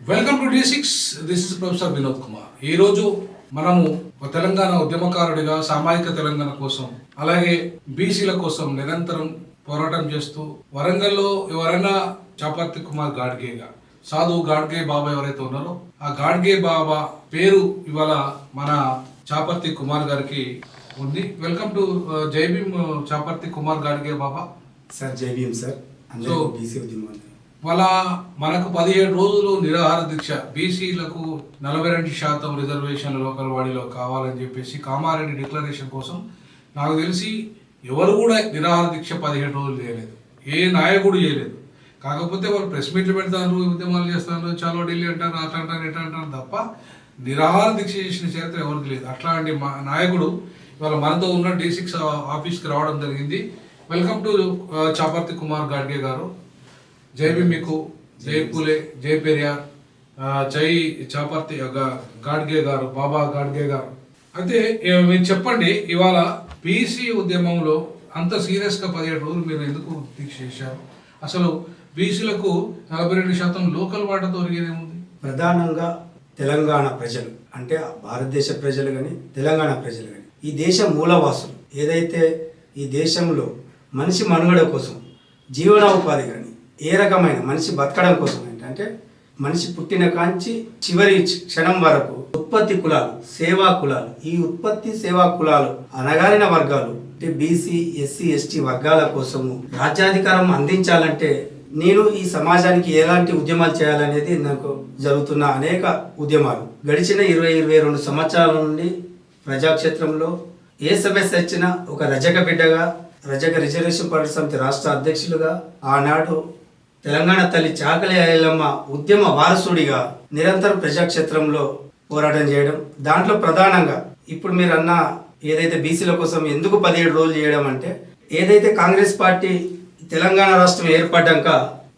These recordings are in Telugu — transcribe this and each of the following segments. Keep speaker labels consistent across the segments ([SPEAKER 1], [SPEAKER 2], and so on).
[SPEAKER 1] Welcome to D six this is professor Vinod Kumar ఈరోజు మనము ఒక తెలంగాణ ఉద్యమకారుడిగా సామాజిక తెలంగాణ కోసం అలాగే బీసీల కోసం నిరంతరం పోరాటం చేస్తూ వరంగల్లో ఎవరైనా చాపర్తి కుమార్ గాడ్గేగా సాధు గాడ్గే బాబా ఎవరైతే ఉన్నారో ఆ గాడ్గే బాబా పేరు ఇవాళ మన చాపర్తి కుమార్ గారికి ఉంది. Welcome to Jai Bhim Chaparthi Kumar Gadge Baba
[SPEAKER 2] sir Jai Bhim sir
[SPEAKER 1] so-
[SPEAKER 2] BC ఉద్యమం
[SPEAKER 1] వాళ్ళ మనకు పదిహేడు రోజులు నిరాహార దీక్ష. బీసీలకు నలభై రెండు శాతం రిజర్వేషన్ లోకల్ వాడిలో కావాలని చెప్పేసి కామారెడ్డి డిక్లరేషన్ కోసం నాకు తెలిసి ఎవరు కూడా నిరాహార దీక్ష పదిహేడు రోజులు చేయలేదు. ఏ నాయకుడు చేయలేదు. కాకపోతే వాళ్ళు ప్రెస్ మీట్లు పెడతారు ఉద్యమాలు చేస్తారు చాలా ఢిల్లీ అంటారు అట్లా అంటారు ఇట్లా అంటారు తప్ప నిరాహార దీక్ష చేసిన చరిత్ర ఎవరికి లేదు. అట్లాంటి మా నాయకుడు ఇవాళ మనతో ఉన్న డి సిక్స్ ఆఫీస్కి రావడం జరిగింది. Welcome to Chaparthi Kumar Gadge garu. జై మీకు. జై పూలే. జై పెరియార్. జై చాపర్తి గాడ్గే గారు బాబా గాడ్గే గారు. అయితే మీరు చెప్పండి ఇవాళ బీసీ ఉద్యమంలో అంత సీరియస్గా పదిహేడు రోజులు మీరు ఎందుకు దీక్ష చేశారు? అసలు బీసీలకు నలభై రెండు శాతం లోకల్ వాటాతో ఒరిగేదేముంది
[SPEAKER 2] ప్రధానంగా తెలంగాణ ప్రజలు. అంటే భారతదేశ ప్రజలు కానీ తెలంగాణ ప్రజలు కానీ. ఈ దేశ మూలవాసులు ఏదైతే ఈ దేశంలో మనిషి మనుగడ కోసం జీవనోపాధి కానీ ఏ రకమైన మనిషి బతకడం కోసం ఏంటంటే మనిషి పుట్టిన కాంచి చివరి క్షణం వరకు ఉత్పత్తి కులాలు సేవా కులాలు ఈ ఉత్పత్తి సేవా కులాలు అనగారిన వర్గాలు అంటే బీసీ ఎస్సీ ఎస్టీ వర్గాల కోసము రాజ్యాధికారం అందించాలంటే నేను ఈ సమాజానికి ఎలాంటి ఉద్యమాలు చేయాలనేది నాకు జరుగుతున్న అనేక ఉద్యమాలు. గడిచిన ఇరవై ఇరవై రెండు సంవత్సరాల నుండి ప్రజాక్షేత్రంలో ఏ సమస్య వచ్చినా ఒక రజక బిడ్డగా రజక రిజర్వేషన్ పార్టీ సమితి రాష్ట్ర అధ్యక్షులుగా ఆనాడు తెలంగాణ తల్లి చాకలి ఐలమ్మ ఉద్యమ వారసుడిగా నిరంతరం ప్రజాక్షేత్రంలో పోరాటం చేయడం. దాంట్లో ప్రధానంగా ఇప్పుడు మీరు అన్న ఏదైతే బీసీల కోసం ఎందుకు పదిహేడు రోజులు చేయడం అంటే ఏదైతే కాంగ్రెస్ పార్టీ తెలంగాణ రాష్ట్రం ఏర్పడ్డాక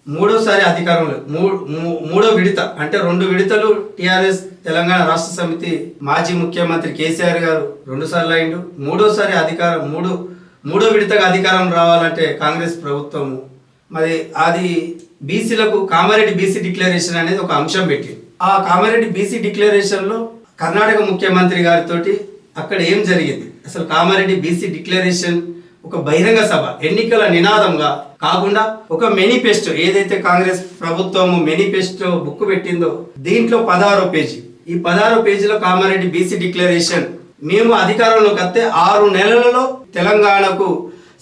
[SPEAKER 2] మూడోసారి అధికారంలో మూడు మూ- మూడో విడత అంటే రెండు విడతలు టిఆర్ఎస్ తెలంగాణ రాష్ట్ర సమితి మాజీ ముఖ్యమంత్రి కేసీఆర్ గారు రెండు సార్లు అయిండు. మూడోసారి అధికారం మూడు మూడో విడతగా అధికారం రావాలంటే కాంగ్రెస్ ప్రభుత్వం మరి అది బీసీలకు కామారెడ్డి బీసీ డిక్లరేషన్ అనేది ఒక అంశం పెట్టి ఆ కామారెడ్డి బీసీ డిక్లరేషన్లో కర్ణాటక ముఖ్యమంత్రి గారితోటి అక్కడ ఏం జరిగింది? అసలు కామారెడ్డి బీసీ డిక్లరేషన్ ఒక బహిరంగ సభ ఎన్నికల నినాదంగా కాకుండా ఒక మేనిఫెస్టో ఏదైతే కాంగ్రెస్ ప్రభుత్వము మేనిఫెస్టో బుక్ పెట్టిందో దీంట్లో పదహారో పేజీ. ఈ పదహారో పేజీలో కామారెడ్డి బీసీ డిక్లరేషన్. మేము అధికారంలోకి వస్తే ఆరు నెలలలో తెలంగాణకు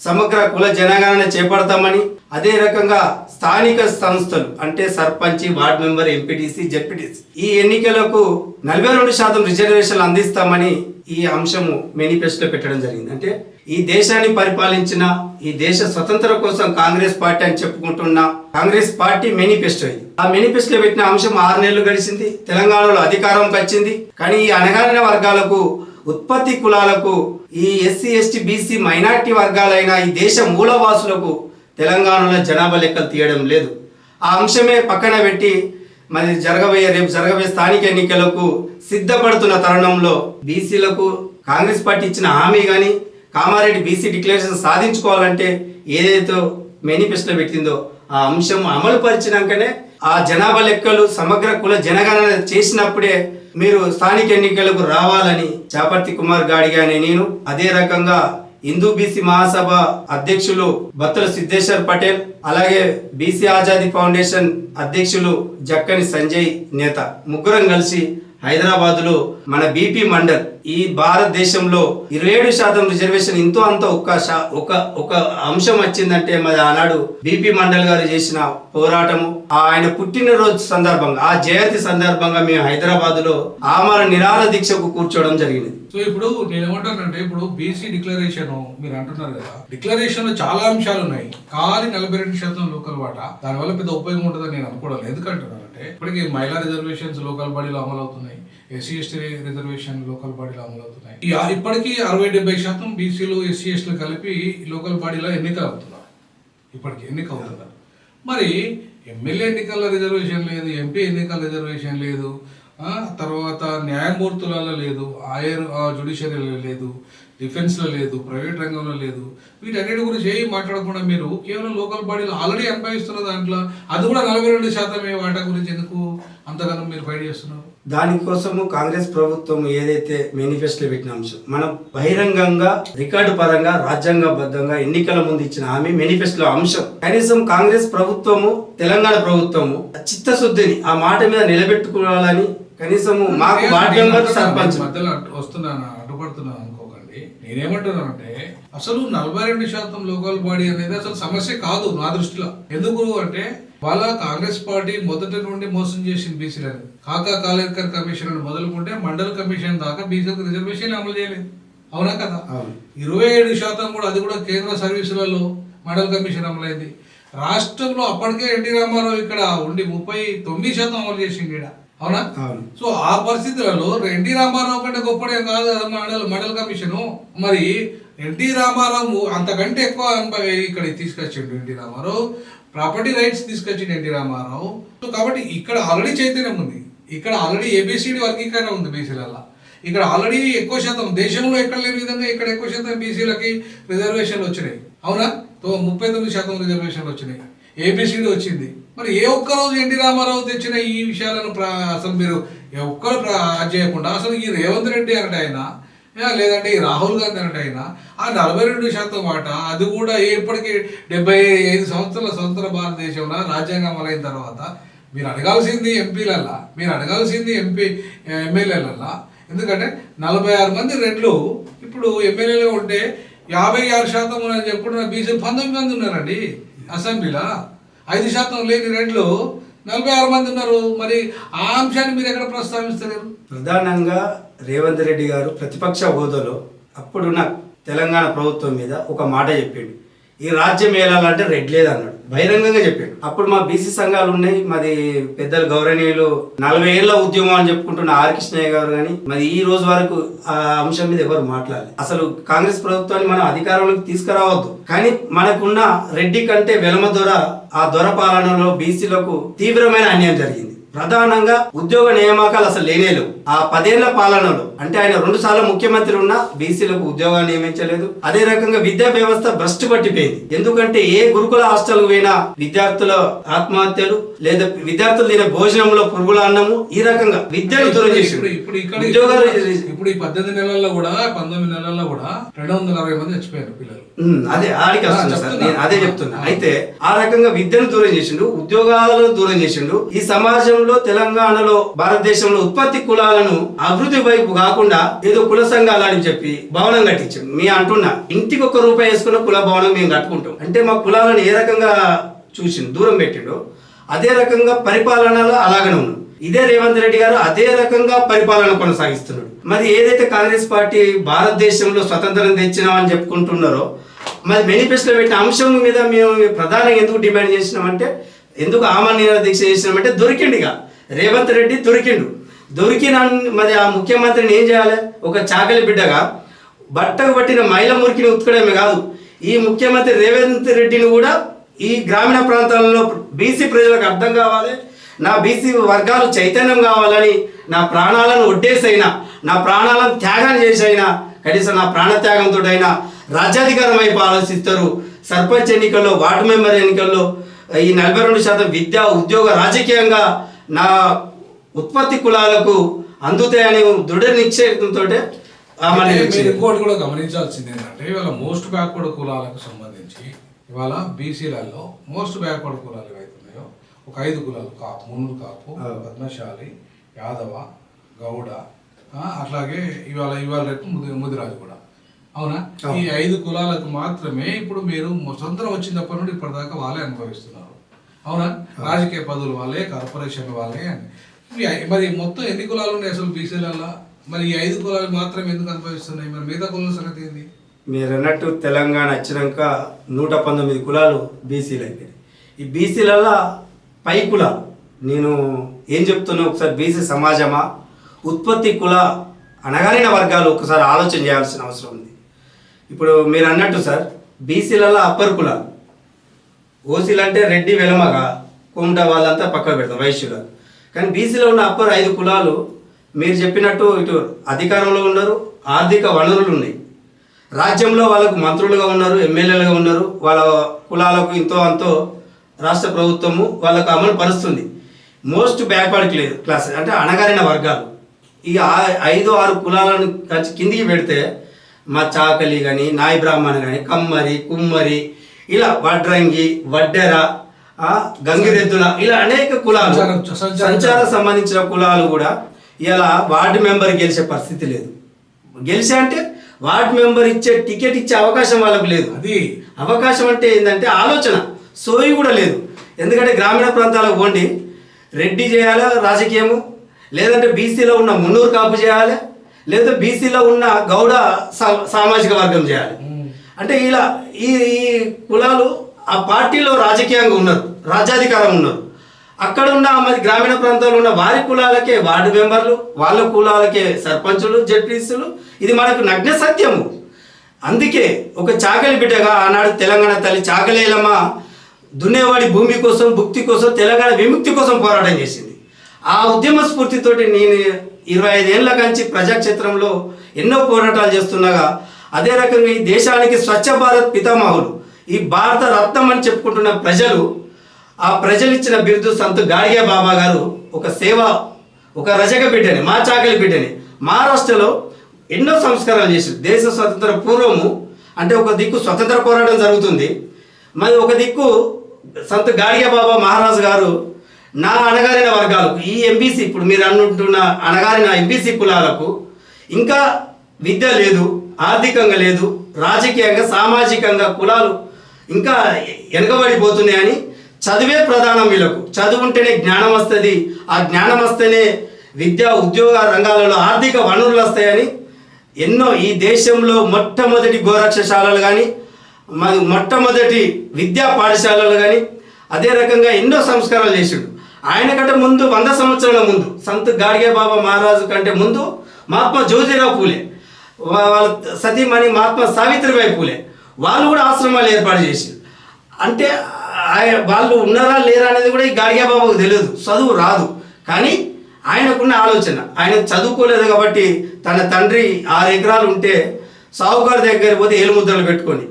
[SPEAKER 2] సమగ్ర కుల జనగణన చేపడతామని అదే రకంగా స్థానిక సంస్థలు అంటే sarpanch ward member MPTC ZPTC ఈ ఎన్నికలకు నలభై రెండు శాతం రిజర్వేషన్లు అందిస్తామని ఈ అంశము మేనిఫెస్టో పెట్టడం జరిగింది. అంటే ఈ దేశాన్ని పరిపాలించిన ఈ దేశ స్వతంత్రం కోసం కాంగ్రెస్ పార్టీ అని చెప్పుకుంటున్న కాంగ్రెస్ పార్టీ మేనిఫెస్టో ఇది. ఆ మేనిఫెస్టో పెట్టిన అంశం ఆరు నెలలు గడిచింది. తెలంగాణలో అధికారంకి వచ్చింది కానీ ఈ అణగారిన వర్గాలకు ఉత్పత్తి కులాలకు ఈ ఎస్సీ ఎస్టీ బీసీ మైనార్టీ వర్గాలైన ఈ దేశ మూలవాసులకు తెలంగాణలో జనాభా లెక్కలు తీయడం లేదు. ఆ అంశమే పక్కన పెట్టి మరి జరగబోయే రేపు జరగబోయే స్థానిక ఎన్నికలకు సిద్ధపడుతున్న తరుణంలో బీసీలకు కాంగ్రెస్ పార్టీ ఇచ్చిన హామీ కానీ కామారెడ్డి బీసీ డిక్లరేషన్ సాధించుకోవాలంటే ఏదైతే మేనిఫెస్టో పెట్టిందో ఆ అంశం అమలు పరిచినాకనే ఆ జనాభా లెక్కలు సమగ్ర కుల జనగణన చేసినప్పుడే మీరు స్థానిక ఎన్నికలకు రావాలని చాపర్తి కుమార్ గాడిగానే నేను అదే రకంగా హిందూ బీసీ మహాసభ అధ్యక్షులు బత్తుల సిద్ధేశ్వర్ పటేల్ అలాగే బీసీ ఆజాదీ ఫౌండేషన్ అధ్యక్షులు జక్కని సంజయ్ నేత. ముగ్గురం కలిసి హైదరాబాద్లో మన బీపీ మండల్ ఈ భారతదేశంలో ఇరవై ఏడు శాతం రిజర్వేషన్ ఇంతో అంత ఒక్క ఒక ఒక అంశం వచ్చిందంటే మరి ఆనాడు బీపీ మండల్ గారు చేసిన పోరాటము. ఆయన పుట్టినరోజు సందర్భంగా ఆ జయంతి సందర్భంగా మేము హైదరాబాద్లో ఆమర నిరాహార దీక్షకు కూర్చోవడం జరిగింది.
[SPEAKER 1] సో ఇప్పుడు నేను ఏమంటానంటే ఇప్పుడు బీసీ డిక్లరేషన్ మీరు అంటున్నారు కదా డిక్లరేషన్లో చాలా అంశాలు ఉన్నాయి. కానీ నలభై రెండు శాతం లోకల్ వాటా దానివల్ల పెద్ద ఉపయోగం ఉంటుందని నేను అనుకోవడం ఎందుకంటున్నానంటే ఇప్పటికి మహిళా రిజర్వేషన్స్ లోకల్ బాడీలో అమలు అవుతున్నాయి ఎస్సీ ఎస్టీ రిజర్వేషన్ లోకల్ బాడీలో అమలు అవుతున్నాయి. ఈ ఇప్పటికీ అరవై డెబ్బై శాతం బీసీలు ఎస్సీ ఎస్టీలు కలిపి లోకల్ బాడీలో ఎన్నికలు అవుతున్నారు. ఇప్పటికి ఎన్నిక అవుతున్నారు. మరి ఎమ్మెల్యే ఎన్నికల రిజర్వేషన్ లేదు ఎంపీ ఎన్నికల రిజర్వేషన్ లేదు తర్వాత న్యాయమూర్తులలో లేదు ఆయర్ జుడిషియరీలో లేదు డిఫెన్స్లో లేదు ప్రైవేట్ రంగంలో లేదు. వీటన్నిటి గురించి ఏం మాట్లాడకుండా మీరు కేవలం లోకల్ బాడీలో ఆల్రెడీ అనుభవిస్తున్న దాంట్లో అది కూడా నలభై రెండు శాతమే వాటా గురించి ఎందుకు అంతగానో మీరు ఫైట్ చేస్తున్నారు?
[SPEAKER 2] దానికోసము కాంగ్రెస్ ప్రభుత్వం ఏదైతే మేనిఫెస్టో పెట్టిన అంశం మనం బహిరంగంగా రికార్డు పరంగా రాజ్యాంగబద్ధంగా ఎన్నికల ముందు ఇచ్చిన హామీ మేనిఫెస్టోలో అంశం. కనీసం కాంగ్రెస్ ప్రభుత్వము తెలంగాణ ప్రభుత్వము చిత్తశుద్ధిని ఆ మాట మీద నిలబెట్టుకోవాలని కనీసము మాకు వార్డు మెంబర్ సర్పంచ్
[SPEAKER 1] నేను మధ్యలో అడ్డు- వస్తున్నాను అడ్డుపడుతున్నాను అనుకోకండి. నేనేమంటున్నానంటే అసలు నలభై రెండు శాతం లోకల్ బాడీ అనేది అసలు సమస్య కాదు నా దృష్టిలో. ఎందుకు అంటే వాళ్ళ కాంగ్రెస్ పార్టీ మొదటి నుండి మోసం చేసింది బీసీలని. కాకా కాలేకర్ కమిషన్ అని మొదలుకుంటే మండల కమిషన్ దాకా బీసీలకు రిజర్వేషన్ అమలు చేయలేదు. అవునా కదా. ఇరవై ఏడు శాతం కూడా అది కూడా కేంద్ర సర్వీసులలో మండల కమిషన్ అమలైంది. రాష్ట్రంలో అప్పటికే ఎన్టీ రామారావు ఇక్కడ ఉండి ముప్పై తొమ్మిది శాతం అమలు చేసింది ఈడ. అవునా? సో ఆ పరిస్థితులలో ఎన్టీ రామారావు కంటే గొప్పడే కాదు కదా మండల్ మండల్ కమిషను? మరి ఎన్టీ రామారావు అంతకంటే ఎక్కువ అనుభవ ఇక్కడ తీసుకొచ్చిండు ఎన్టీ రామారావు. ప్రాపర్టీ రైట్స్ తీసుకొచ్చింది ఎన్టీ రామారావు. సో కాబట్టి ఇక్కడ ఆల్రెడీ చైతన్యం ఉంది. ఇక్కడ ఆల్రెడీ ఏబిసిడి వర్గీకరణ ఉంది బీసీలలో ఇక్కడ ఆల్రెడీ ఎక్కువ శాతం దేశంలో ఎక్కడ లేని విధంగా ఇక్కడ ఎక్కువ శాతం బీసీలకి రిజర్వేషన్లు వచ్చినాయి. అవునా? తో ముప్పై తొమ్మిది శాతం రిజర్వేషన్లు వచ్చినాయి. ఏబిసిడి వచ్చింది. మరి ఏ ఒక్క రోజు ఎన్టీ రామారావు తెచ్చిన ఈ విషయాలను అసలు మీరు ఒక్కరు చేయకుండా అసలు ఈ రేవంత్ రెడ్డి అంటే ఆయన లేదంటే ఈ రాహుల్ గాంధీ అంటే ఆయన ఆ నలభై రెండు శాతం మాట అది కూడా ఇప్పటికీ డెబ్బై ఐదు సంవత్సరాల స్వతంత్ర భారతదేశంలో రాజ్యాంగం అమలైన తర్వాత మీరు అడగాల్సింది ఎంపీలల్లా మీరు అడగాల్సింది ఎంపీ ఎమ్మెల్యేలల్లా. ఎందుకంటే నలభై ఆరు మంది రెడ్లు ఇప్పుడు ఎమ్మెల్యేలు ఉంటే యాభై ఆరు శాతం అని చెప్పుకుంటున్న బీసీలు పంతొమ్మిది మంది ఉన్నారండి అసెంబ్లీలో. ఐదు శాతం లేని రెడ్లు నలభై ఆరు మంది ఉన్నారు. మరి ఆ అంశాన్ని మీరు ఎక్కడ ప్రస్తావిస్తలేరు
[SPEAKER 2] ప్రధానంగా రేవంత్ రెడ్డి గారు ప్రతిపక్ష హోదాలో అప్పుడున్న తెలంగాణ ప్రభుత్వం మీద ఒక మాట చెప్పిండు. ఈ రాజ్యం ఏలాలంటే రెడ్ లేదన్నాడు బహిరంగంగా చెప్పాడు. అప్పుడు మా బీసీ సంఘాలు ఉన్నాయి. మాది పెద్దలు గౌరవనీయులు. నలభై ఏళ్ళ ఉద్యమం అని చెప్పుకుంటున్న ఆర్ కృష్ణయ్య గారు కానీ మరి ఈ రోజు వరకు ఆ అంశం మీద ఎవరు మాట్లాడలేదు. అసలు కాంగ్రెస్ ప్రభుత్వాన్ని మనం అధికారంలోకి తీసుకురావద్దు. కానీ మనకున్న రెడ్డి కంటే వెలమ దొర ఆ దొర పాలనలో బీసీలకు తీవ్రమైన అన్యాయం జరిగింది. ప్రధానంగా ఉద్యోగ నియామకాలు అసలు లేనేలేవు ఆ పదేళ్ళ పాలనలో అంటే ఆయన రెండు సార్లు ముఖ్యమంత్రి ఉన్నా బీసీలకు ఉద్యోగాలు నియమించలేదు. అదే రకంగా విద్యా వ్యవస్థ భ్రష్టు పట్టిపోయింది. ఎందుకంటే ఏ గురుకుల హాస్టల్ పోయినా విద్యార్థుల ఆత్మహత్యలు లేదా విద్యార్థులు తినే భోజనంలో పురుగుల అన్నము ఈ రకంగా విద్యను దూరం
[SPEAKER 1] ఇప్పుడు ఇక్కడ
[SPEAKER 2] ఉద్యోగాలు
[SPEAKER 1] ఇప్పుడు ఈ పద్దెనిమిది నెలల్లో కూడా పంతొమ్మిది నెలల్లో కూడా రెండు వందల అరవై మంది చచ్చిపోయారు పిల్లలు.
[SPEAKER 2] అదే ఆడికి
[SPEAKER 1] ఆ,
[SPEAKER 2] వస్తున్నా సార్. నేను అదే చెప్తున్నా. అయితే ఆ రకంగా విద్యను దూరం చేసిండు ఉద్యోగాలను దూరం చేసిండు. ఈ సమాజంలో తెలంగాణలో భారతదేశంలో ఉత్పత్తి కులాలను అభివృద్ధి వైపు కాకుండా ఏదో కుల సంఘాలని చెప్పి భవనం కట్టించాం. మీ అంటున్నా ఇంటికి ఒక రూపాయి వేసుకున్న కుల భవనం మేము కట్టుకుంటాం. అంటే మా కులాలను ఏ రకంగా చూసిండు దూరం పెట్టిండు? అదే రకంగా పరిపాలనలో అలాగనే ఉన్నాం. ఇదే రేవంత్ రెడ్డి గారు అదే రకంగా పరిపాలన కొనసాగిస్తున్నాడు. మరి ఏదైతే కాంగ్రెస్ పార్టీ భారతదేశంలో స్వతంత్రం తెచ్చినామని చెప్పుకుంటున్నారో మరి మేనిఫెస్టోలో పెట్టిన అంశం మీద మేము ప్రధానంగా ఎందుకు డిమాండ్ చేసినామంటే ఎందుకు ఆమరణ దీక్ష చేసినామంటే దొరికిండుగా రేవంత్ రెడ్డి దొరికిండు. దొరికిన మరి ఆ ముఖ్యమంత్రిని ఏం చేయాలి? ఒక చాకలి బిడ్డగా బట్టకు పట్టిన మైల మురికిని ఉత్కడమే కాదు ఈ ముఖ్యమంత్రి రేవంత్ రెడ్డిని కూడా ఈ గ్రామీణ ప్రాంతాలలో బీసీ ప్రజలకు అర్థం కావాలి నా బీసీ వర్గాలు చైతన్యం కావాలని నా ప్రాణాలను ఒడ్డేసైనా నా ప్రాణాలను త్యాగం చేసైనా కనీసం నా ప్రాణత్యాగంతో అయినా రాజ్యాధికారం వైపు ఆలోచిస్తారు. సర్పంచ్ ఎన్నికల్లో వార్డు మెంబర్ ఎన్నికల్లో ఈ నలభై రెండు శాతం విద్య ఉద్యోగ రాజకీయంగా నా ఉత్పత్తి కులాలకు అందుతాయని దృఢ నిశ్చయంతో
[SPEAKER 1] ఇంకోటి కూడా గమనించాల్సింది ఏంటంటే ఇవాళ మోస్ట్ బ్యాక్వర్డ్ కులాలకు సంబంధించి ఇవాళ బీసీలలో మోస్ట్ బ్యాక్వర్డ్ కులాలు ఏవైతున్నాయో ఒక ఐదు కులాలు కాపు మునులు కాపు. పద్మశాలి యాదవ గౌడ అట్లాగే ఇవాళ ఇవాళ రేపు ముది ముదిరాజు కూడా. అవునా. ఈ ఐదు కులాలకు మాత్రమే ఇప్పుడు మీరు స్వతంత్రం వచ్చినప్పటి నుండి ఇప్పటిదాకా వాళ్ళే అనుభవిస్తున్నారు. అవునా? రాజకీయ పదవులు వాళ్ళే కార్పొరేషన్ వాళ్ళే అని. మరి మొత్తం ఎన్ని కులాలు ఉన్నాయి అసలు బీసీలలో మరి ఈ ఐదు కులాలు మాత్రం ఎందుకు అనుభవిస్తున్నాయి? మరి మిగతా కులాల సంగతి ఏంది?
[SPEAKER 2] మీరు అన్నట్టు తెలంగాణ వచ్చినాక నూట పంతొమ్మిది కులాలు బీసీలు అయిపోయాయి ఈ బీసీలలో పై కులాలు నేను ఏం చెప్తున్నా ఒకసారి బీసీ సమాజమా? ఉత్పత్తి కుల అనగారిన వర్గాలు ఒకసారి ఆలోచన చేయాల్సిన అవసరం ఉంది. ఇప్పుడు మీరు అన్నట్టు సార్ బీసీలలో అప్పర్ కులాలు ఓసీలు అంటే రెడ్డి వెలమగా కుమట వాళ్ళంతా పక్కకు పెడతాం వైశ్యులు. కానీ బీసీలో ఉన్న అప్పర్ ఐదు కులాలు మీరు చెప్పినట్టు ఇటు అధికారంలో ఉన్నారు ఆర్థిక వనరులు ఉన్నాయి. రాజ్యంలో వాళ్ళకు మంత్రులుగా ఉన్నారు ఎమ్మెల్యేలుగా ఉన్నారు వాళ్ళ కులాలకు ఇంతో అంతో రాష్ట్ర ప్రభుత్వము వాళ్ళకు అమలు పరుస్తుంది. మోస్ట్ బ్యాక్వర్డ్ క్లాస్ అంటే అణగారిన వర్గాలు. ఈ ఆ- ఐదు ఆరు కులాలను కలిసి కిందికి పెడితే మా చాకలి కానీ నాయి బ్రాహ్మణ కానీ కమ్మరి కుమ్మరి ఇలా వడ్రంగి వడ్డెర గంగిరెద్దుల ఇలా అనేక కులాలు
[SPEAKER 1] సంచార
[SPEAKER 2] సంబంధించిన కులాలు కూడా ఇలా వార్డు మెంబర్ గెలిచే పరిస్థితి లేదు. గెలిచే అంటే వార్డు మెంబర్ ఇచ్చే టికెట్ ఇచ్చే అవకాశం వాళ్ళకు లేదు.
[SPEAKER 1] అది.
[SPEAKER 2] అవకాశం అంటే ఏంటంటే ఆలోచన సోయి కూడా లేదు. ఎందుకంటే గ్రామీణ ప్రాంతాలకు పోండి రెడ్డి చేయాలా రాజకీయము? లేదంటే బీసీలో ఉన్న మున్నూరు కాపు చేయాలి? లేదా బీసీలో ఉన్న గౌడ సా- సామాజిక వర్గం చేయాలి. అంటే ఇలా ఈ ఈ కులాలు ఆ పార్టీలో రాజకీయంగా ఉన్నారు రాజ్యాధికారం ఉన్నారు అక్కడ ఉన్న మరి గ్రామీణ ప్రాంతాల్లో ఉన్న వారి కులాలకే వార్డు మెంబర్లు వాళ్ళ కులాలకే సర్పంచులు జడ్పీసులు ఇది మనకు నగ్న సత్యము. అందుకే ఒక చాకలి బిడ్డగా ఆనాడు తెలంగాణ తల్లి చాకలేలమ్మ దున్నేవాడి భూమి కోసం భుక్తి కోసం తెలంగాణ విముక్తి కోసం పోరాటం చేసింది. ఆ ఉద్యమ స్ఫూర్తితోటి నేను ఇరవై ఐదేళ్ళ కంచి ప్రజాక్షేత్రంలో ఎన్నో పోరాటాలు చేస్తుండగా అదే రకంగా ఈ దేశానికి స్వచ్ఛ భారత్ పితామహులు ఈ భారత రత్నం అని చెప్పుకుంటున్న ప్రజలు ఆ ప్రజలు ఇచ్చిన బిరుదు సంత్ గాడియా బాబా గారు ఒక సేవ ఒక రజక బిడ్డని మా చాకలి బిడ్డని మహారాష్ట్రలో ఎన్నో సంస్కారాలు చేశారు. దేశ స్వతంత్ర పూర్వము అంటే ఒక దిక్కు స్వతంత్ర పోరాటం జరుగుతుంది. మరి ఒక దిక్కు సంత్ గాడియా బాబా మహారాజు గారు నా అణగారిన వర్గాలకు ఈ ఎంబీసీ ఇప్పుడు మీరు అనుకుంటున్న అణగారిన ఎంబీసీ కులాలకు ఇంకా విద్య లేదు ఆర్థికంగా లేదు రాజకీయంగా సామాజికంగా కులాలు ఇంకా వెనకబడిపోతున్నాయని చదివే ప్రధానం వీళ్ళకు. చదువు ఉంటేనే జ్ఞానం వస్తుంది ఆ జ్ఞానం వస్తేనే విద్యా ఉద్యోగ రంగాలలో ఆర్థిక వనరులు వస్తాయని ఎన్నో ఈ దేశంలో మొట్టమొదటి గోరక్షశాలలు కానీ మొట్టమొదటి విద్యా పాఠశాలలు కానీ అదే రకంగా ఎన్నో సంస్కారాలు చేసిండు. ఆయన కంటే ముందు వంద సంవత్సరాల ముందు సంత్ గాడిగే బాబా మహారాజు కంటే ముందు మహాత్మా జ్యోతిరావు పూలే. వాళ్ళ సతీమణి మహాత్మా సావిత్రిబాయి పూలే. వాళ్ళు కూడా ఆశ్రమాలు ఏర్పాటు చేసి అంటే ఆయన వాళ్ళు ఉన్నారా లేరా అనేది కూడా ఈ గాడిగా బాబాకు తెలియదు చదువు రాదు. కానీ ఆయనకున్న ఆలోచన ఆయన చదువుకోలేదు కాబట్టి తన తండ్రి ఆరు ఎకరాలు ఉంటే సావుకారు దగ్గర పోతే ఏలుముద్రలు పెట్టుకొని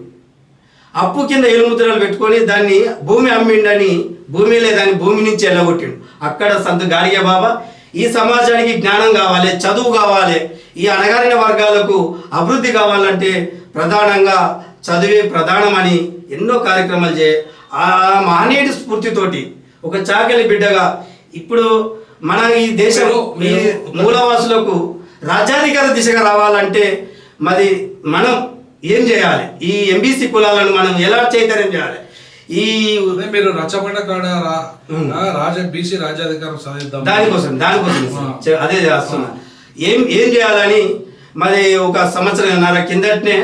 [SPEAKER 2] అప్పు కింద ఏలుముద్రలు పెట్టుకొని దాన్ని భూమి అమ్మిండని భూమి లేదని భూమి నుంచి వెళ్ళగొట్టిండు అక్కడ సంత గాడియ బాబా ఈ సమాజానికి జ్ఞానం కావాలి చదువు కావాలి ఈ అణగారిన వర్గాలకు అభివృద్ధి కావాలంటే ప్రధానంగా చదివే ప్రధానమని ఎన్నో కార్యక్రమాలు చే ఆ మహనీయుడి స్ఫూర్తితోటి ఒక చాకలి బిడ్డగా ఇప్పుడు మన ఈ దేశం మూలవాసులకు రాజ్యాధికార దిశగా రావాలంటే మరి మనం ఏం చేయాలి? ఈ ఎంబీసీ కులాలను మనం ఎలా చైతన్యం చేయాలి? ఈ
[SPEAKER 1] మీరు రచ్చబండ కాడ రాజ బీసీ రాజ్యాధికారం సాధిద్దాం.
[SPEAKER 2] దానికోసం దానికోసం. అదే చేస్తున్నా. ఏం ఏం చేయాలని మరి ఒక సంవత్సరంన్నర కిందటనే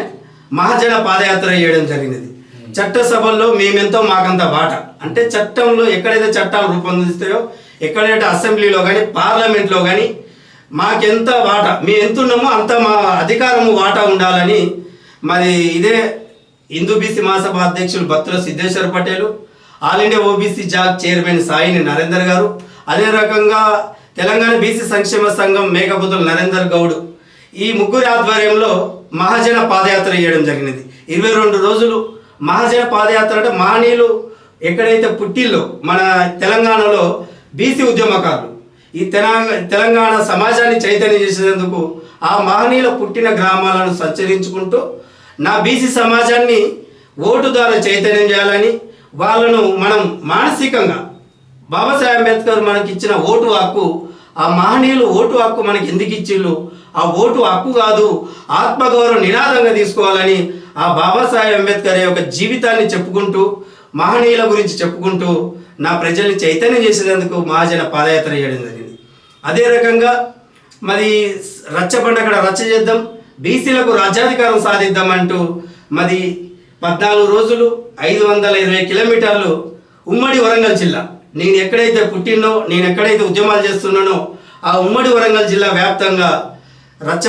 [SPEAKER 2] మహాజన పాదయాత్ర చేయడం జరిగినది. చట్టసభల్లో మేమెంతో మాకంత బాట. అంటే చట్టంలో ఎక్కడైతే చట్టాలు రూపొందిస్తాయో ఎక్కడైతే అసెంబ్లీలో కానీ పార్లమెంట్లో కానీ మాకెంత వాటా మేము ఎంత ఉన్నామో అంత మా అధికారము వాటా ఉండాలని మరి ఇదే హిందూ బీసీ మహాసభ అధ్యక్షులు Battula Siddeshwara Patel all India OBC zag chairman Saini Narender గారు అదే రకంగా తెలంగాణ బీసీ సంక్షేమ సంఘం మేకపుతుల నరేందర్ గౌడ్. ఈ ముగ్గురి ఆధ్వర్యంలో మహాజన పాదయాత్ర చేయడం జరిగినది ఇరవై రెండు రోజులు మహాజన పాదయాత్ర అంటే మహనీయులు ఎక్కడైతే పుట్టిల్లో మన తెలంగాణలో బీసీ ఉద్యమకారులు ఈ తెలంగాణ తెలంగాణ సమాజాన్ని చైతన్యం చేసేందుకు ఆ మహనీయుల పుట్టిన గ్రామాలను సంచరించుకుంటూ నా బీసీ సమాజాన్ని ఓటు ద్వారా చైతన్యం చేయాలని వాళ్ళను మనం మానసికంగా బాబాసాహెబ్ అంబేద్కర్ మనకి ఇచ్చిన ఓటు హక్కు ఆ మహనీయులు ఓటు హక్కు మనకి ఎందుకు ఇచ్చిళ్ళు? ఆ ఓటు హక్కు కాదు ఆత్మగౌరవ నినాదంగా తీసుకోవాలని ఆ బాబాసాహెబ్ అంబేద్కర్ యొక్క జీవితాన్ని చెప్పుకుంటూ మహనీయుల గురించి చెప్పుకుంటూ నా ప్రజల్ని చైతన్యం చేసేందుకు మహాజన పాదయాత్ర చేయడం జరిగింది. అదే రకంగా మరి రచ్చ పండగ రచ్చ చేద్దాం. బీసీలకు రాజ్యాధికారం సాధిద్దాం అంటూ మరి పద్నాలుగు రోజులు ఐదు వందల ఇరవై కిలోమీటర్లు ఉమ్మడి వరంగల్ జిల్లా. నేను ఎక్కడైతే పుట్టినో నేను ఎక్కడైతే ఉద్యమాలు చేస్తున్నానో ఆ ఉమ్మడి వరంగల్ జిల్లా వ్యాప్తంగా రచ్చ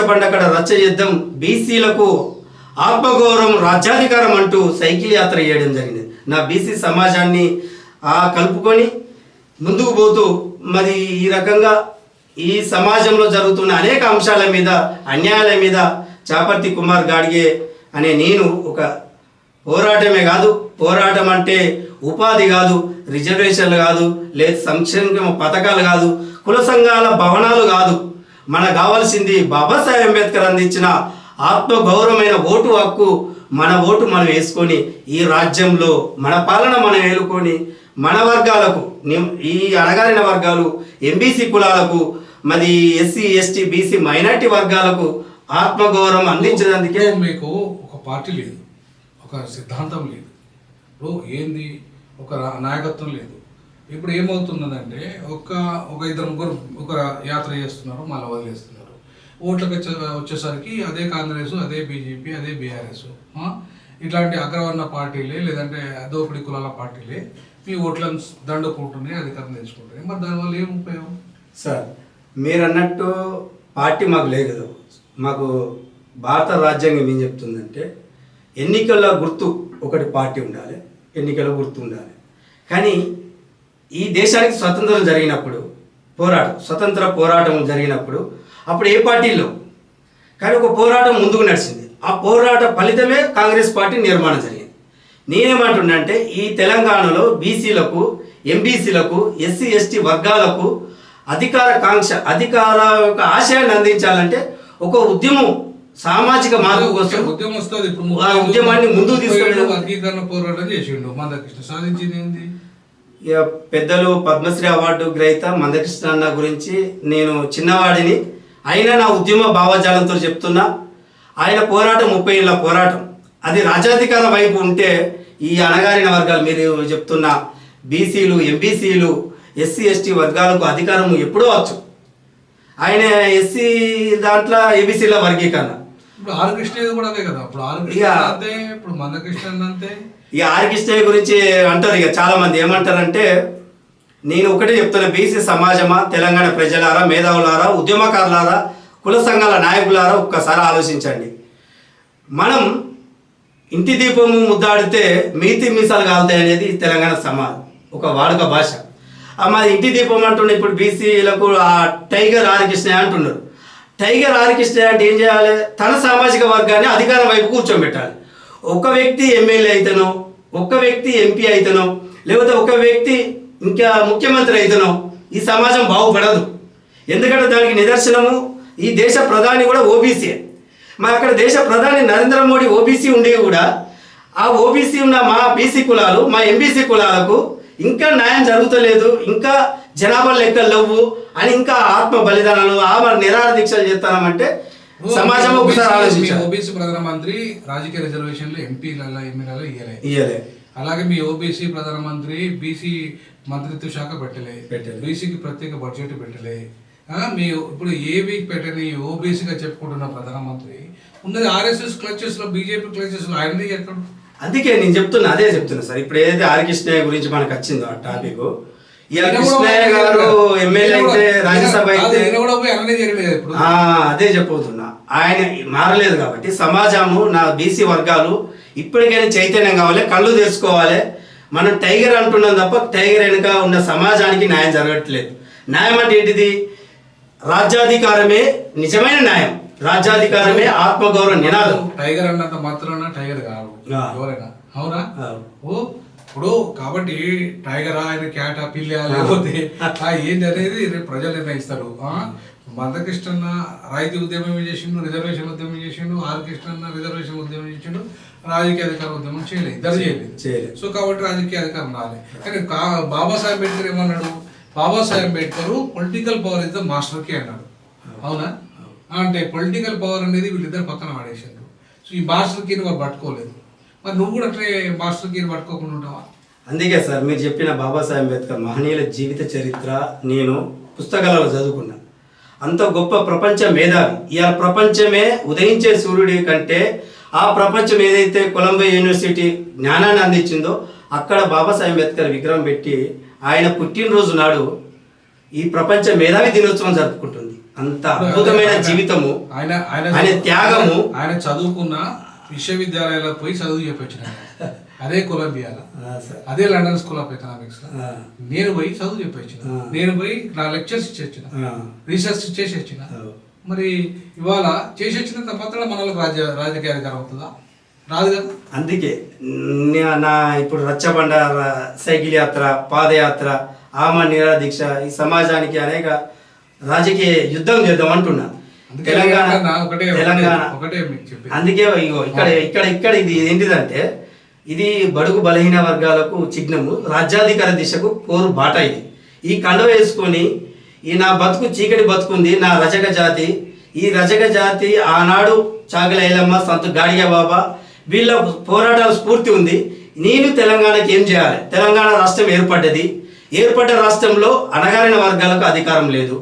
[SPEAKER 2] రచ్చ యుద్ధం బీసీలకు ఆత్మగౌరవం రాజ్యాధికారం అంటూ సైకిల్ యాత్ర చేయడం జరిగింది. నా బీసీ సమాజాన్ని ఆ కలుపుకొని ముందుకు పోతూ మరి ఈ రకంగా ఈ సమాజంలో జరుగుతున్న అనేక అంశాల మీద అన్యాయాల మీద చాపర్తి కుమార్ గాడిగే అనే నేను ఒక పోరాటమే కాదు పోరాటం అంటే ఉపాధి కాదు రిజర్వేషన్లు కాదు లేదు సంక్షేమ పథకాలు కాదు కుల సంఘాల భవనాలు కాదు. మనకు కావాల్సింది బాబాసాహెబ్ అంబేద్కర్ అందించిన ఆత్మగౌరవమైన ఓటు హక్కు మన ఓటు మనం వేసుకొని ఈ రాజ్యంలో మన పాలన మనం ఏలుకొని మన వర్గాలకు ని- ఈ అణగారిన వర్గాలు ఎంబీసీ కులాలకు మరి ఎస్సీ ఎస్టీ బీసీ మైనార్టీ వర్గాలకు ఆత్మగౌరవం అందించడానికి
[SPEAKER 1] మీకు ఒక పార్టీ లేదు. ఒక సిద్ధాంతం లేదు. ఇప్పుడు ఏంది? ఒక నాయకత్వం లేదు. ఇప్పుడు ఏమవుతున్నదంటే ఒక ఒక ఇద్దరు ముగ్గురు ఒక యాత్ర చేస్తున్నారు మళ్ళీ వదిలేస్తున్నారు. ఓట్లకు వచ్చే వచ్చేసరికి అదే కాంగ్రెస్ అదే బీజేపీ అదే బీఆర్ఎస్. ఇట్లాంటి అగ్రవర్ణ పార్టీలే లేదంటే దోపిడీ కులాల పార్టీలే మీ ఓట్లను దండుకుంటున్నాయి అధికారం తెచ్చుకుంటున్నాయి. మరి దానివల్ల ఏం ఉపయోగం?
[SPEAKER 2] సార్ మీరు అన్నట్టు పార్టీ మాకు లేదు. కదా మాకు భారత రాజ్యాంగం ఏం చెప్తుందంటే ఎన్నికల గుర్తు ఒకటి పార్టీ ఉండాలి ఎన్నికల గుర్తు ఉండాలి. కానీ ఈ దేశానికి స్వతంత్రం జరిగినప్పుడు పోరాటం స్వతంత్ర పోరాటం జరిగినప్పుడు అప్పుడు ఏ పార్టీలో కానీ ఒక పోరాటం ముందుకు నడిచింది. ఆ పోరాట ఫలితమే కాంగ్రెస్ పార్టీ నిర్మాణం జరిగింది. నేనేమంటున్నా అంటే ఈ తెలంగాణలో బీసీలకు ఎంబీసీలకు ఎస్సీ ఎస్టీ వర్గాలకు అధికార కాంక్ష అధికార యొక్క ఆశయాన్ని అందించాలంటే ఒక ఉద్యమం సామాజిక మార్పు కోసం
[SPEAKER 1] ఉద్యమం వస్తుంది. ఇప్పుడు
[SPEAKER 2] ఆ ఉద్యమాన్ని ముందుకు తీసుకెళ్ళడం.
[SPEAKER 1] వర్గీకరణ పోరాటం చేసిండు మందకృష్ణ. సాధించింది ఏంది?
[SPEAKER 2] ఇక పెద్దలు పద్మశ్రీ అవార్డు గ్రహీత మందకృష్ణ అన్న గురించి నేను చిన్నవాడిని. అయినా నా ఉద్యమ భావజాలంతో చెప్తున్నా ఆయన పోరాటం ముప్పై ఏళ్ళ పోరాటం. అది రాజ్యాధికార వైపు ఉంటే ఈ అణగారిన వర్గాలు మీరు చెప్తున్న బీసీలు ఎంబీసీలు ఎస్సీ ఎస్టీ వర్గాలకు అధికారం ఎప్పుడో వచ్చు. ఆయన ఎస్సీ దాంట్లో ఏబీసీల వర్గీకరణ.
[SPEAKER 1] ఇప్పుడు ఆర్ కృష్ణ కూడా అదే కదా. ఇప్పుడు ఆర్ కృష్ణ
[SPEAKER 2] ఇక-
[SPEAKER 1] అంతే ఇప్పుడు మందకృష్ణ అంతే.
[SPEAKER 2] ఈ ఆర్ కృష్ణయ్య గురించి అంటారు ఇక చాలా మంది ఏమంటారంటే నేను ఒకటే చెప్తున్నా బీసీ సమాజమా తెలంగాణ ప్రజలారా మేధావులారా ఉద్యమకారులారా కుల సంఘాల నాయకులారా ఒక్కసారి ఆలోచించండి. మనం ఇంటి దీపము ముద్దాడితే మీతి మీసాలు కాలుతాయి అనేది తెలంగాణ సమాజం ఒక వాడుక భాష. ఆ మాది ఇంటి దీపం అంటుండే ఇప్పుడు బీసీలకు ఆ టైగర్ ఆరికృష్ణ అంటున్నారు. టైగర్ ఆరికృష్ణ అంటే ఏం చేయాలి? తన సామాజిక వర్గాన్ని అధికారం వైపు కూర్చోబెట్టాలి. ఒక వ్యక్తి ఎమ్మెల్యే అయితేనో ఒక వ్యక్తి ఎంపీ అయితేనో లేకపోతే ఒక వ్యక్తి ఇంకా ముఖ్యమంత్రి అయితేనో ఈ సమాజం బాగుపడదు. ఎందుకంటే దానికి నిదర్శనము ఈ దేశ ప్రధాని కూడా ఓబీసీ మా అక్కడ దేశ ప్రధాని నరేంద్ర మోడీ ఓబీసీ ఉండి కూడా ఆ ఓబీసీ ఉన్న మా బీసీ కులాలు మా ఎంబీసీ కులాలకు ఇంకా న్యాయం జరుగుతలేదు ఇంకా జనాభా లెక్కలు లేవు అని ఇంకా ఆత్మ బలిదానాలు ఆమె నిరాహార దీక్షలు చేస్తామంటే సమాజం ఒకసారి ఆలోచించాలి.
[SPEAKER 1] ఓబీసీ ప్రధానమంత్రి రాజకీయ రిజర్వేషన్లు ఎంపీలలో ఎమ్మెల్యేలలో ఇయ్యలే.
[SPEAKER 2] ఇయ్యలే.
[SPEAKER 1] అలాగే మీ ఓబీసీ ప్రధానమంత్రి బీసీ మంత్రిత్వ శాఖ పెట్టలే.
[SPEAKER 2] పెట్టలే.
[SPEAKER 1] బీసీకి ప్రత్యేక బడ్జెట్ పెట్టలే. మీ ఇప్పుడు ఏవి పెట్టని ఓబీసీగా చెప్పుకుంటున్న ప్రధానమంత్రి ఉన్నది ఆర్ఎస్ఎస్ క్లచెస్లో బీజేపీ క్లచెస్లో ఆయనది ఎక్కడ
[SPEAKER 2] అందుకే నేను చెప్తున్నా అదే చెప్తున్నా సార్. ఇప్పుడు ఏదైతే ఆర్ కృష్ణయ్య గురించి మనకు వచ్చిందో ఆ టాపిక్
[SPEAKER 1] కూడా
[SPEAKER 2] కృష్ణయ్య గారు ఎమ్మెల్యే అయితే రాజ్యసభ అయితే అదే చెప్పబోతున్నా. ఆయన మారలేదు కాబట్టి సమాజము నా బీసీ వర్గాలు ఇప్పటికైనా చైతన్యం కావాలి కళ్ళు తెరుచుకోవాలి. మనం టైగర్ అంటున్నాం తప్ప టైగర్ వెనుక ఉన్న సమాజానికి న్యాయం జరగట్లేదు. న్యాయం అంటే ఏంటిది? రాజ్యాధికారమే నిజమైన న్యాయం. రాజ్యాధికారమే ఆత్మగౌరవ నినాదం.
[SPEAKER 1] టైగర్ అన్నంత
[SPEAKER 2] ఆ.
[SPEAKER 1] ఎవరైనా? అవునా. ఓ ఇప్పుడు కాబట్టి టైగర్ ఆయన క్యాట్ పిల్ల లేకపోతే ఆ ఏంటి అనేది రేపు ప్రజలు నిర్ణయిస్తారు. ఆ? మందకృష్ణన్న రైతు ఉద్యమం చేసిండు? రిజర్వేషన్ ఉద్యమం చేసిండు. ఆర్ కృష్ణన్న రిజర్వేషన్ ఉద్యమం చేసిండు. రాజకీయ అధికార ఉద్యమం చేయలేదు ఇద్దరు చేయలేదు. సో కాబట్టి రాజకీయ అధికారం రాలే. కానీ కా- బాబాసాహెబ్ అంబేద్కర్ ఏమన్నాడు? Babasaheb Ambedkar political power is the మాస్టర్కి అన్నాడు. అవునా? అంటే పొలిటికల్ పవర్ అనేది వీళ్ళిద్దరు పక్కన పడేసారు సో ఈ మాస్టర్ కీని వాళ్ళు పట్టుకోలేదు. మరి నువ్వు కూడా అట్లే మాస్టర్ కీని పట్టుకోకుండా ఉంటావా?
[SPEAKER 2] అందుకే సార్ మీరు చెప్పిన బాబాసాహెబ్ అంబేద్కర్ మహనీయుల జీవిత చరిత్ర నేను పుస్తకాలలో చదువుకున్నాను అంత గొప్ప ప్రపంచ మేధావి. ఇవాళ ప్రపంచమే ఉదయించే సూర్యుడి కంటే ఆ ప్రపంచం ఏదైతే కొలంబియా యూనివర్సిటీ జ్ఞానాన్ని అందించిందో అక్కడ బాబాసాహెబ్ అంబేద్కర్ విగ్రహం పెట్టి ఆయన పుట్టినరోజు నాడు ఈ ప్రపంచ మేధావి దినోత్సవం జరుపుకుంటుంది. అంత అద్భుతమైన జీవితము
[SPEAKER 1] ఆయన ఆయన
[SPEAKER 2] త్యాగము.
[SPEAKER 1] ఆయన చదువుకున్న విశ్వవిద్యాలయాలకు పోయి చదువు చెప్పొచ్చిన. అదే కొలంబియాలో. అదే లండన్ స్కూల్ ఆఫ్ ఎకనామిక్స్ నేను పోయి చదువు చెప్పొచ్చిన. నేను పోయి నా లెక్చర్స్ ఇచ్చి వచ్చిన
[SPEAKER 2] ఆ,
[SPEAKER 1] రీసెర్చ్ చేసి వచ్చిన. మరి ఇవాళ చేసి వచ్చినంత మాత్రం మన వాళ్ళకి రాజ్య రాజకీయ అధికారం అవుతుందా? రాదు కదా?
[SPEAKER 2] అందుకే నే- ఇప్పుడు రచ్చబండ సైకిల్ యాత్ర పాదయాత్ర ఆమ నిరాదీక్ష ఈ సమాజానికి అనేక రాజకీయ యుద్ధం చేద్దాం అంటున్నా. తెలంగాణ తెలంగాణ. అందుకే ఇగో ఇక్కడ ఇక్కడ ఇక్కడ ఇది ఏంటిదంటే ఇది బడుగు బలహీన వర్గాలకు చిహ్నము రాజ్యాధికార దిశకు పోరు బాట ఇది. ఈ కండ వేసుకొని ఈ నా బతుకు చీకటి బతుకుంది నా రజక జాతి ఈ రజక జాతి ఆనాడు చాగల ఐలమ్మ సంత గాడియా బాబా వీళ్ళ పోరాటాల స్ఫూర్తి ఉంది. నేను తెలంగాణకి ఏం చేయాలి? తెలంగాణ రాష్ట్రం ఏర్పడ్డది. ఏర్పడ్డ రాష్ట్రంలో అణగారిన వర్గాలకు అధికారం లేదు.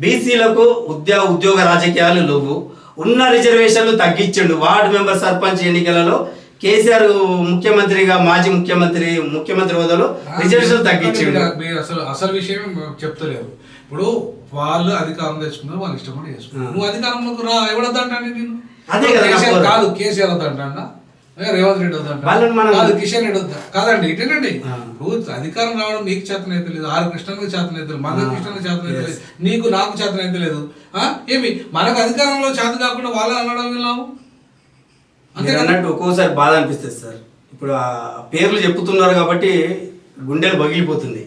[SPEAKER 2] బీసీలకు ఉద్యోగ ఉద్యోగ రాజకీయాలు లేవు. ఉన్న రిజర్వేషన్లు తగ్గించిండు. వార్డు మెంబర్ సర్పంచ్ ఎన్నికలలో కేసీఆర్ ముఖ్యమంత్రిగా మాజీ ముఖ్యమంత్రి ముఖ్యమంత్రి హోదాలో రిజర్వేషన్లు తగ్గించిండు.
[SPEAKER 1] మీరు- అసలు అసలు విషయం చెప్తలేరు. ఇప్పుడు వాళ్ళు అధికారం తెచ్చుకున్నారు వాళ్ళు ఇష్టపడి చేసుకున్నారు. నువ్వు అధికారంలోకి రా ఎవడొద్దంటాను నేను
[SPEAKER 2] అదే కదా
[SPEAKER 1] కేసీఆర్. కాదు కేసీఆర్ వద్దంటా రేవంత్ రెడ్డి వద్దంట
[SPEAKER 2] వాళ్ళని మనం-
[SPEAKER 1] కాదు కిషన్ రెడ్డి వద్దా కాదండి ఇటేనండి. నువ్వు అధికారం రావడం నీకు చేతనైతే లేదు ఆరు కృష్ణకి చేతనైతే
[SPEAKER 2] ఆ.
[SPEAKER 1] కృష్ణకి చేతనైతే. లేదు నీకు నాకు చేతనైతే లేదు? ఏమి మనకు అధికారంలో చేత కాకుండా వాళ్ళని అనడం విన్నాము అంతే
[SPEAKER 2] అన్నట్టు ఒక్కోసారి బాధ అనిపిస్తుంది సార్ ఇప్పుడు ఆ పేర్లు చెప్పుతున్నారు కాబట్టి గుండెలు పగిలిపోతుంది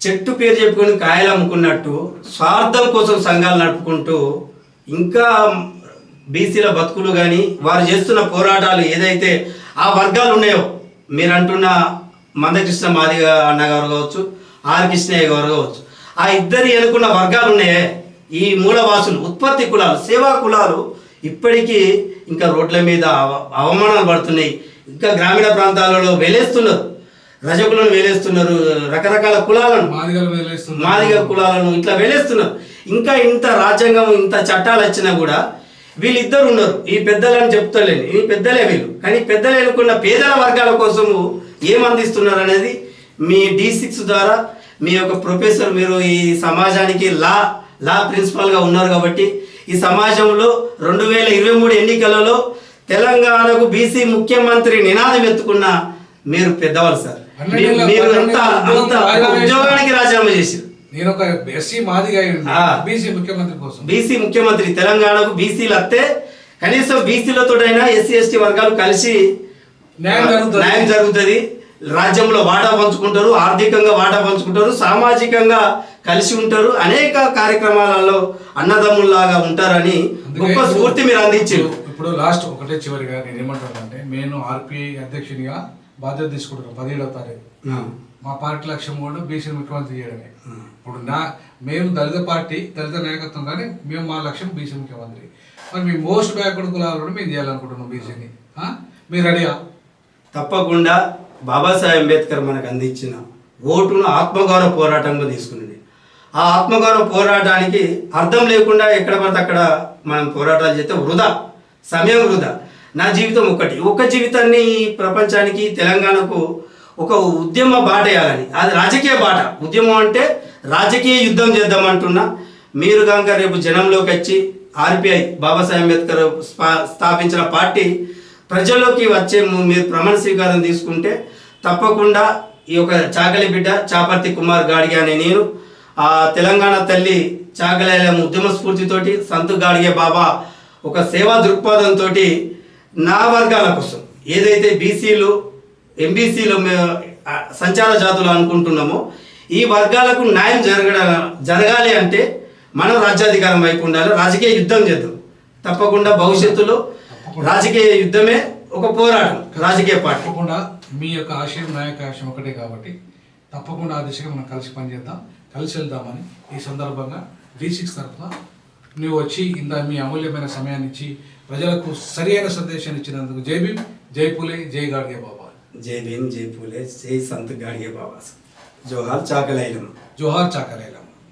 [SPEAKER 2] చెట్టు పేరు చెప్పుకొని కాయలు అమ్ముకున్నట్టు స్వార్థం కోసం సంఘాలు నడుపుకుంటూ ఇంకా బీసీల బతుకులు కానీ వారు చేస్తున్న పోరాటాలు ఏదైతే ఆ వర్గాలు ఉన్నాయో మీరు అంటున్న మందకృష్ణ మాదిగ అన్నగారు కావచ్చు ఆర్ కృష్ణయ్య గారు కావచ్చు ఆ ఇద్దరు ఎన్నుకున్న వర్గాలు ఉన్నాయే ఈ మూలవాసులు ఉత్పత్తి కులాలు సేవా కులాలు ఇప్పటికీ ఇంకా రోడ్ల మీద అవ- అవమానాలు పడుతున్నాయి. ఇంకా గ్రామీణ ప్రాంతాలలో వేలేస్తున్నారు. రజకులను వేలేస్తున్నారు రకరకాల కులాలను. మాదిగ కులాలను ఇట్లా వేలేస్తున్నారు. ఇంకా ఇంత రాజ్యాంగం ఇంత చట్టాలు వచ్చినా కూడా వీళ్ళిద్దరు ఉన్నారు ఈ పెద్దలని చెప్తలేను. ఈ పెద్దలే వీళ్ళు. కానీ పెద్దలు ఎన్నుకున్న పేదల వర్గాల కోసము ఏం అందిస్తున్నారు అనేది మీ డి సిక్స్ ద్వారా మీ యొక్క ప్రొఫెసర్ మీరు ఈ సమాజానికి లా లా ప్రిన్సిపాల్గా ఉన్నారు కాబట్టి ఈ సమాజంలో రెండు వేల ఇరవై మూడు ఎన్నికలలో తెలంగాణకు బీసీ ముఖ్యమంత్రి నినాదం ఎత్తుకున్న మీరు పెద్దవాళ్ళు సార్. మీరు అంత అంత ఉద్యోగానికి రాజీనామా చేశారు.
[SPEAKER 1] నేను ఒక ఎస్సీ మాదిగా. బీసీ ముఖ్యమంత్రి కోసం.
[SPEAKER 2] బీసీ ముఖ్యమంత్రి తెలంగాణకు బీసీలు వస్తే కనీసం బీసీలతోటైనా ఎస్సీ ఎస్టీ వర్గాలు కలిసి
[SPEAKER 1] న్యాయం జరుగుతుంది.
[SPEAKER 2] రాజ్యంలో వాటా పంచుకుంటారు ఆర్థికంగా వాటా పంచుకుంటారు సామాజికంగా కలిసి ఉంటారు అనేక కార్యక్రమాలలో అన్నదమ్ముల్లాగా ఉంటారని గొప్ప స్ఫూర్తి మీరు అందించారు.
[SPEAKER 1] ఇప్పుడు- లాస్ట్ ఒకటే చివరిగా నేను ఏమంటానంటే నేను ఆర్పిఐ అధ్యక్షునిగా బాధ్యత తీసుకుంటున్నాను పదిహేడవ తారీఖు. మా పార్టీ లక్ష్యం కూడా బీసీ ముఖ్యమంత్రి చేయడమే. ఇప్పుడు నా మేము దళిత పార్టీ దళిత నాయకత్వం కానీ మేము మా లక్ష్యం బీసీ ముఖ్యమంత్రి. మరి మీ మోస్ట్ బ్యాక్వర్డ్ కులాలు కూడా మేము చేయాలనుకుంటున్నాం బీసీని. మీరు రెడీయా?
[SPEAKER 2] తప్పకుండా బాబాసాహెబ్ అంబేద్కర్ మనకు అందించిన ఓటును ఆత్మగౌరవ పోరాటంగా తీసుకున్నది ఆ ఆత్మగౌరవ పోరాటానికి అర్థం లేకుండా ఎక్కడ పడితే అక్కడ మనం పోరాటాలు చేస్తే వృధా సమయం వృధా. నా జీవితం ఒకటి ఒక జీవితాన్ని ప్రపంచానికి తెలంగాణకు ఒక ఉద్యమ బాట వేయాలని. అది రాజకీయ బాట. ఉద్యమం అంటే రాజకీయ యుద్ధం చేద్దామంటున్నా. మీరు కనుక రేపు జనంలోకి వచ్చి ఆర్పిఐ బాబాసాహెబ్ అంబేద్కర్ స్థా- స్థాపించిన పార్టీ ప్రజల్లోకి వచ్చే మీరు ప్రమాణ స్వీకారం తీసుకుంటే తప్పకుండా ఈ యొక్క చాకలి బిడ్డ చాపర్తి కుమార్ గాడిగే అనే నేను ఆ తెలంగాణ తల్లి చాకలి ఉద్యమ స్ఫూర్తితోటి సంతు గాడిగే బాబా ఒక సేవా దృక్పథంతో నా వర్గాల కోసం ఏదైతే బీసీలు ఎంబీసీలు సంచార జాతులు అనుకుంటున్నామో. ఈ వర్గాలకు న్యాయం జరగడ జరగాలి అంటే మనం రాజ్యాధికారం వైపు ఉండాలి. రాజకీయ యుద్ధం చేద్దాం. తప్పకుండా భవిష్యత్తులో రాజకీయ యుద్ధమే ఒక పోరాటం రాజకీయ పార్టీ.
[SPEAKER 1] తప్పకుండా మీ యొక్క ఆశయం నా యొక్క ఆశయం ఒకటే కాబట్టి తప్పకుండా ఆ దిశగా మనం కలిసి పనిచేద్దాం. కలిసి వెళ్దామని ఈ సందర్భంగా డి సిక్స్ తరఫున నువ్వు వచ్చి ఇంత మీ అమూల్యమైన సమయాన్ని ఇచ్చి ప్రజలకు సరి అయిన సందేశాన్ని ఇచ్చినందుకు జై భీమ్ జై పూలే జై గాడ్గే బాబా.
[SPEAKER 2] జై భీమ్ జై పూలే జై సంత్ గాడిగే బాబా జోహార్ చాకలైలం
[SPEAKER 1] జోహార్ చాకలేలం